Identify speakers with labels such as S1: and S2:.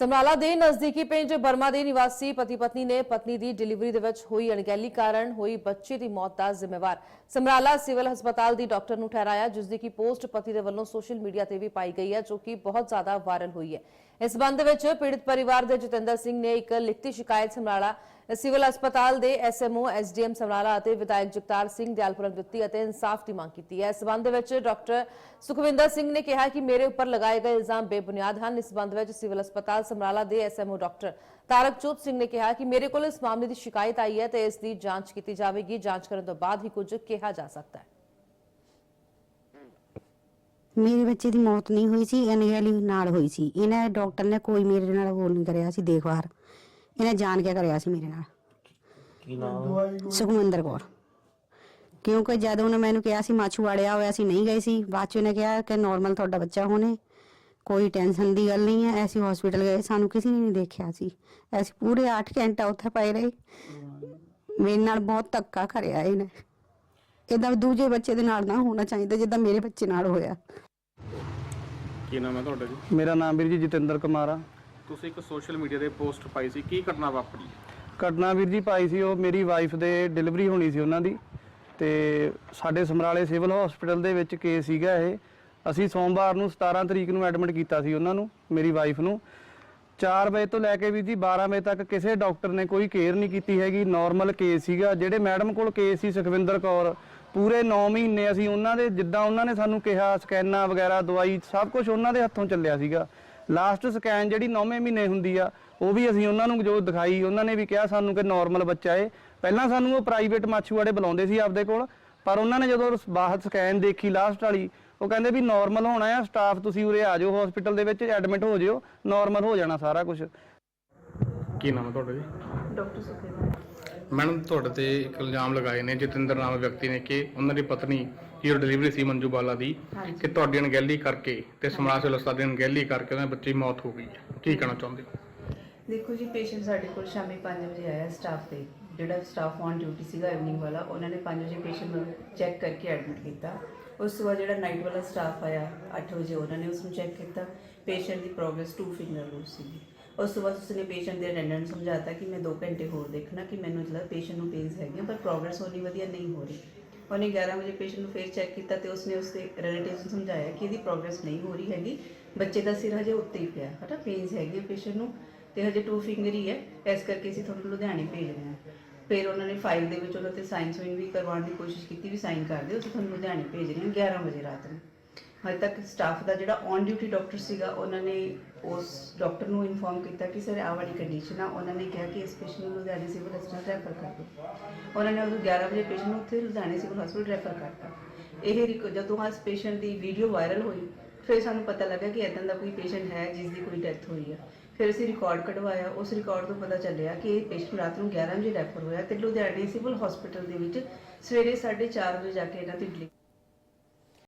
S1: ਸਮਰਾਲਾ ਦੇ ਨਜ਼ਦੀਕੀ ਪਿੰਡ ਬਰਮਾ ਦੇ ਨਿਵਾਸੀ ਪਤੀ ਪਤਨੀ ਨੇ ਪਤਨੀ ਦੀ ਡਿਲੀਵਰੀ ਦੇ ਵਿੱਚ ਹੋਈ ਅਣਗਹਿਲੀ ਕਾਰਨ ਹੋਈ ਬੱਚੇ ਦੀ ਮੌਤ ਦਾ ਜ਼ਿੰਮੇਵਾਰ। ਸਮਰਾਲਾ ਸਿਵਲ ਹਸਪਤਾਲ ਦੀ ਡਾਕਟਰ ਨੂੰ ਠਹਿਰਾਇਆ, ਜਿਸ ਦੀ ਕਿ ਪੋਸਟ ਪਤੀ ਦੇ ਵੱਲੋਂ ਸੋਸ਼ਲ ਮੀਡੀਆ ਤੇ ਵੀ ਪਾਈ ਗਈ ਹੈ, ਜੋ ਕਿ ਬਹੁਤ ਜ਼ਿਆਦਾ ਵਾਇਰਲ ਹੋਈ ਹੈ। ਇਸ ਸੰਬੰਧ ਵਿੱਚ ਪੀੜਤ ਪਰਿਵਾਰ ਦੇ ਜਤਿੰਦਰ ਸਿੰਘ ਨੇ ਇੱਕ ਲਿਖਤੀ ਸ਼ਿਕਾਇਤ ਸਮਰਾਲਾ ਸਿਵਲ ਹਸਪਤਾਲ ਦੇ ਐਸਐਮਓ, ਐਸਡੀਐਮ ਸਮਰਾਲਾ ਅਤੇ ਵਿਧਾਇਕ ਜਗਤਾਰ ਸਿੰਘ ਦਿਆਲਪੁਰ ਦਿੱਤੀ ਅਤੇ ਇਨਸਾਫ ਦੀ ਮੰਗ ਕੀਤੀ ਹੈ। ਇਸ ਸੰਬੰਧ ਵਿੱਚ ਡਾਕਟਰ ਸੁਖਵਿੰਦਰ ਸਿੰਘ ਨੇ ਕਿਹਾ ਕਿ ਮੇਰੇ ਉੱਪਰ ਲਗਾਏ ਗਏ ਇਲਜ਼ਾਮ ਬੇਬੁਨਿਆਦ ਹਨ। ਇਸ ਸੰਬੰਧ ਵਿੱਚ ਸਿਵਲ ਹਸਪਤਾਲ ਸਮਰਾਲਾ ਦੇ ਐਸਐਮਓ ਡਾਕਟਰ ਤਾਰਕਜੋਤ ਸਿੰਘ ਨੇ ਕਿਹਾ ਕਿ ਮੇਰੇ ਕੋਲ ਇਸ ਮਾਮਲੇ ਦੀ ਸ਼ਿਕਾਇਤ ਆਈ ਹੈ ਤੇ ਇਸ ਦੀ ਜਾਂਚ ਕੀਤੀ ਜਾਵੇਗੀ। ਜਾਂਚ ਕਰਨ ਤੋਂ ਬਾਅਦ ਹੀ ਕੁਝ ਕਿਹਾ ਜਾ ਸਕਦਾ ਹੈ।
S2: ਮੇਰੇ ਬੱਚੇ ਦੀ ਮੌਤ ਨਹੀਂ ਹੋਈ ਸੀ ਅਨਗਹਿਲੀ ਨਾਲ ਹੋਈ ਸੀ। ਇਹਨਾਂ ਡਾਕਟਰ ਨੇ ਕੋਈ ਮੇਰੇ ਨਾਲ ਹੋਰ ਨਹੀਂ ਕਰਿਆ ਸੀ, ਦੇਖਭਾਲ। ਇਹਨੇ ਜਾਣ ਕੇ ਕਰਿਆ ਸੀ ਮੇਰੇ ਨਾਲ।
S3: ਕੀ ਨਾਮ
S2: ਸੁਖਮੰਦਰ ਕੌਰ। ਕਿਉਂਕਿ ਜਦ ਉਹਨੇ ਮੈਨੂੰ ਕਿਹਾ ਸੀ ਮਾਛੂਵਾੜਿਆ ਹੋਇਆ ਸੀ ਨਹੀਂ ਗਈ ਸੀ ਬਾਅਦ ਚ ਉਹਨੇ ਕਿਹਾ ਕਿ ਨਾਰਮਲ ਤੁਹਾਡਾ ਬੱਚਾ ਹੋਣੇ। ਕੋਈ ਟੈਨਸ਼ਨ ਦੀ ਗੱਲ ਨਹੀਂ ਹੈ ਅਸੀਂ ਹਸਪੀਟਲ ਗਏ ਸਾਨੂੰ ਕਿਸੇ ਨੇ ਨਹੀਂ ਦੇਖਿਆ ਸੀ। ਅਸੀਂ ਪੂਰੇ 8 ਘੰਟਾ ਉੱਥੇ ਪਏ ਰਹੇ। ਮੇਰੇ ਨਾਲ ਬਹੁਤ ਧੱਕਾ ਕਰਿਆ ਇਹਨੇ। ਇਹਦਾ ਦੂਜੇ ਬੱਚੇ ਦੇ ਨਾਲ ਨਾ ਹੋਣਾ ਚਾਹੀਦਾ ਜਿੱਦਾਂ ਮੇਰੇ ਬੱਚੇ ਨਾਲ ਹੋਇਆ।
S4: ਕੀ ਨਾਮ ਹੈ ਤੁਹਾਡਾ ਜੀ?
S5: ਮੇਰਾ ਨਾਮ ਵੀਰ ਜੀ ਜਤਿੰਦਰ ਕੁਮਾਰ ਆ।
S4: ਤੁਸੀਂ ਇੱਕ ਸੋਸ਼ਲ ਮੀਡੀਆ ਤੇ ਪੋਸਟ ਪਾਈ ਸੀ, ਕੀ ਘਟਨਾ ਵਾਪਰੀ?
S5: ਘਟਨਾ ਵੀਰ ਜੀ ਪਾਈ ਸੀ ਉਹ ਮੇਰੀ ਵਾਈਫ ਦੇ ਡਿਲੀਵਰੀ ਹੋਣੀ ਸੀ ਉਹਨਾਂ ਦੀ ਤੇ ਸਾਡੇ ਸਮਰਾਲੇ ਸਿਵਲ ਹਸਪੀਟਲ ਦੇ ਵਿੱਚ ਕੇਸ ਸੀਗਾ ਇਹ। ਅਸੀਂ ਸੋਮਵਾਰ ਨੂੰ 17 ਤਰੀਕ ਨੂੰ ਐਡਮਿਟ ਕੀਤਾ ਸੀ ਉਹਨਾਂ ਨੂੰ, ਮੇਰੀ ਵਾਈਫ ਨੂੰ। 4 ਵਜੇ ਤੋਂ ਲੈ ਕੇ ਵੀ ਜੀ 12 ਵਜੇ ਤੱਕ ਕਿਸੇ ਡਾਕਟਰ ਨੇ ਕੋਈ ਕੇਅਰ ਨਹੀਂ ਕੀਤੀ ਹੈਗੀ ਨਾਰਮਲ ਕੇਸ ਸੀਗਾ। ਜਿਹੜੇ ਮੈਡਮ ਕੋਲ ਕੇਸ ਸੀ ਸੁਖਵਿੰਦਰ ਕੌਰ, ਪੂਰੇ 9 ਮਹੀਨੇ ਅਸੀਂ ਉਹਨਾਂ ਦੇ, ਜਿੱਦਾਂ ਉਹਨਾਂ ਨੇ ਸਾਨੂੰ ਕਿਹਾ, ਸਕੈਨਾਂ ਵਗੈਰਾ, ਦਵਾਈ, ਸਭ ਕੁਝ ਉਹਨਾਂ ਦੇ ਹੱਥੋਂ ਚੱਲਿਆ ਸੀਗਾ। ਲਾਸਟ ਸਕੈਨ ਜਿਹੜੀ 9ਵੇਂ ਮਹੀਨੇ ਹੁੰਦੀ ਆ ਉਹ ਵੀ ਅਸੀਂ ਉਹਨਾਂ ਨੂੰ ਜੋ ਦਿਖਾਈ ਉਹਨਾਂ ਨੇ ਵੀ ਕਿਹਾ ਸਾਨੂੰ ਕਿ ਨਾਰਮਲ ਬੱਚਾ ਏ। ਪਹਿਲਾਂ ਸਾਨੂੰ ਉਹ ਪ੍ਰਾਈਵੇਟ ਮਾਛੂਵਾੜੇ ਬੁਲਾਉਂਦੇ ਸੀ ਆਪਦੇ ਕੋਲ ਪਰ ਉਹਨਾਂ ਨੇ ਜਦੋਂ ਬਾਹਰ ਸਕੈਨ ਦੇਖੀ ਲਾਸਟ ਵਾਲੀ ਉਹ ਕਹਿੰਦੇ ਵੀ ਨਾਰਮਲ ਹੋਣਾ ਆ ਸਟਾਫ ਤੁਸੀਂ ਉਰੇ ਆ ਜਾਓ ਹਸਪੀਟਲ ਦੇ ਵਿੱਚ ਐਡਮਿਟ ਹੋ ਜਿਓ ਨਾਰਮਲ ਹੋ ਜਾਣਾ ਸਾਰਾ ਕੁਝ
S4: ਕੀ ਨਾਮ ਹੈ ਤੁਹਾਡਾ ਜੀ?
S6: ਡਾਕਟਰ ਸੁਖੇਵਾ
S4: ਮੈਡਮ ਤੁਹਾਡੇ ਤੇ ਇੱਕ ਇਲਜ਼ਾਮ ਲਗਾਏ ਨੇ ਜਤਿੰਦਰ ਨਾਮ ਵਿਅਕਤੀ ਨੇ ਕਿ ਉਹਨਾਂ ਦੀ ਪਤਨੀ ਜਿਹਦੀ ਡਿਲੀਵਰੀ ਸੀ ਮੰਜੂ ਬਾਲਾ ਦੀ
S6: ਹਾਂਜੀ।
S4: ਕਿ ਤੁਹਾਡੀ ਅਣਗਹਿਲੀ ਕਰਕੇ ਤੇ ਸਮਾਜ ਸੇਵਾ ਸੰਸਥਾ ਦੀ ਅਣਗਹਿਲੀ ਕਰਕੇ ਉਹਨਾਂ ਦੇ ਬੱਚੇ ਦੀ ਮੌਤ ਹੋ ਗਈ ਹੈ। ਕੀ ਕਹਿਣਾ ਚਾਹੁੰਦੇ ਹੋ?
S6: ਦੇਖੋ ਜੀ ਪੇਸ਼ੈਂਟ ਸਾਡੇ ਕੋਲ ਸ਼ਾਮੀ 5 ਵਜੇ ਆਇਆ ਸਟਾਫ ਦੇ ਜਿਹੜਾ ਸਟਾਫ ਔਨ ਡਿਊਟੀ ਸੀਗਾ ਇਵਨਿੰਗ ਵਾਲਾ ਉਹਨਾਂ ਨੇ 5 ਵਜੇ ਪੇਸ਼ੈਂਟ ਨੂੰ ਚੈੱਕ ਕਰਕੇ ਐਡਮਿਟ ਕੀਤਾ। ਉਸ ਤੋਂ ਬਾਅਦ ਜਿਹੜਾ ਨਾਈਟ ਵਾਲਾ ਸਟਾਫ ਆਇਆ 8 ਵਜੇ ਉਹਨਾਂ ਨੇ ਉਸ ਨੂੰ ਚੈੱਕ ਕੀਤਾ। ਪੇਸ਼ੈਂਟ ਦੀ ਪ੍ਰੋਗਰੈਸ 2 ਫਿੰਗਰ ਲੂਸ ਸੀਗੀ। ਉਸ ਤੋਂ ਬਾਅਦ ਉਸਨੇ ਪੇਸ਼ੈਂਟ ਦੇ ਅਟੈਂਡੈਂਟ ਸਮਝਾਤਾ ਕਿ ਮੈਂ 2 ਘੰਟੇ ਹੋਰ ਦੇਖਣਾ ਕਿ ਮੈਨੂੰ ਜਿਹੜਾ ਪੇਸ਼ੈਂਟ ਨੂੰ ਪੇਨਸ ਹੈਗੀਆਂ, ਪਰ ਪ੍ਰੋਗਰੈਸ ਹੋਣੀ ਵਧੀਆ ਨਹੀਂ ਹੋ ਰਹੀ। ਉਹਨੇ 11 ਵਜੇ ਪੇਸ਼ੈਂਟ ਨੂੰ ਫੇਰ ਚੈੱਕ ਕੀਤਾ ਤੇ ਉਸਨੇ ਉਸਦੇ ਰਿਲੇਟਿਵਸ ਨੂੰ ਸਮਝਾਇਆ ਕਿ ਇਹਦੀ ਪ੍ਰੋਗਰੈਸ ਨਹੀਂ ਹੋ ਰਹੀ ਹੈਗੀ। ਬੱਚੇ ਦਾ ਸਿਰ ਹਜੇ ਉੱਤੇ ਹੀ ਪਿਆ ਹਟਾ ਪੇਨਸ ਹੈਗੇ ਪੇਸ਼ੈਂਟ ਨੂੰ ਤੇ ਹਜੇ 2 ਫਿੰਗਰ ਹੀ ਹੈ, ਇਸ ਕਰਕੇ ਅਸੀਂ ਤੁਹਾਨੂੰ ਲੁਧਿਆਣੇ ਭੇਜ ਰਹੇ ਹਾਂ। ਫਿਰ ਉਹਨਾਂ ਨੇ ਫਾਈਲ ਦੇ ਵਿੱਚ ਉਹਨਾਂ ਤੇ ਸਾਈਨ ਸੂਈਨ ਵੀ ਕਰਵਾਉਣ ਦੀ ਕੋਸ਼ਿਸ਼ ਕੀਤੀ ਵੀ ਸਾਈਨ ਕਰ ਦਿਓ, ਅਸੀਂ ਤੁਹਾਨੂੰ ਲੁਧਿਆਣੇ ਭੇਜ ਰਹੇ ਹਾਂ 11 ਵਜੇ ਰਾਤ ਨੂੰ। ਹਜੇ ਤੱਕ ਸਟਾਫ ਦਾ ਜਿਹੜਾ ਔਨ ਡਿਊਟੀ ਡਾਕਟਰ ਸੀਗਾ, ਉਹਨਾਂ ਨੇ ਉਸ ਡਾਕਟਰ ਨੂੰ ਇਨਫੋਰਮ ਕੀਤਾ ਕਿ ਸਰ, ਆਹ ਵਾਲੀ ਕੰਡੀਸ਼ਨ ਆ। ਉਹਨਾਂ ਨੇ ਕਿਹਾ ਕਿ ਇਸ ਪੇਸ਼ੈਂਟ ਨੂੰ ਲੁਧਿਆਣੇ ਸਿਵਲ ਹਸਪਤਾਲ ਰੈਫਰ ਕਰ ਦਿਓ। ਉਹਨਾਂ ਨੇ ਉਹ 11 ਵਜੇ ਪੇਸ਼ੈਂਟ ਨੂੰ ਉੱਥੇ ਲੁਧਿਆਣੇ ਸਿਵਲ ਹਸਪਤਾਲ ਰੈਫਰ ਕਰਤਾ। ਇਹ ਰਿਕ- ਜਦੋਂ ਇਸ ਪੇਸ਼ੈਂਟ ਦੀ ਵੀਡੀਓ ਵਾਇਰਲ ਹੋਈ, ਫਿਰ ਸਾਨੂੰ ਪਤਾ ਲੱਗਾ ਕਿ ਇਦਾਂ ਦਾ ਕੋਈ ਪੇਸ਼ੈਂਟ ਹੈ ਜਿਸ ਦੀ ਕੋਈ ਡੈਥ ਹੋਈ ਆ। ਫਿਰ ਅਸੀਂ ਰਿਕਾਰਡ ਕਢਵਾਇਆ। ਉਸ ਰਿਕਾਰਡ ਤੋਂ ਪਤਾ ਚੱਲਿਆ ਕਿ ਇਹ ਪੇਸ਼ੈਂਟ ਰਾਤ ਨੂੰ 11 ਵਜੇ ਰੈਫਰ ਹੋਇਆ ਤੇ ਲੁਧਿਆਣੇ ਸਿਵਲ ਹਸਪਤਾਲ ਦੇ ਵਿੱਚ ਸਵੇਰੇ 4:30 ਵਜੇ ਜਾ ਕੇ ਇਹਨਾਂ ਦੀ ਡਿਲੀਵਰੀ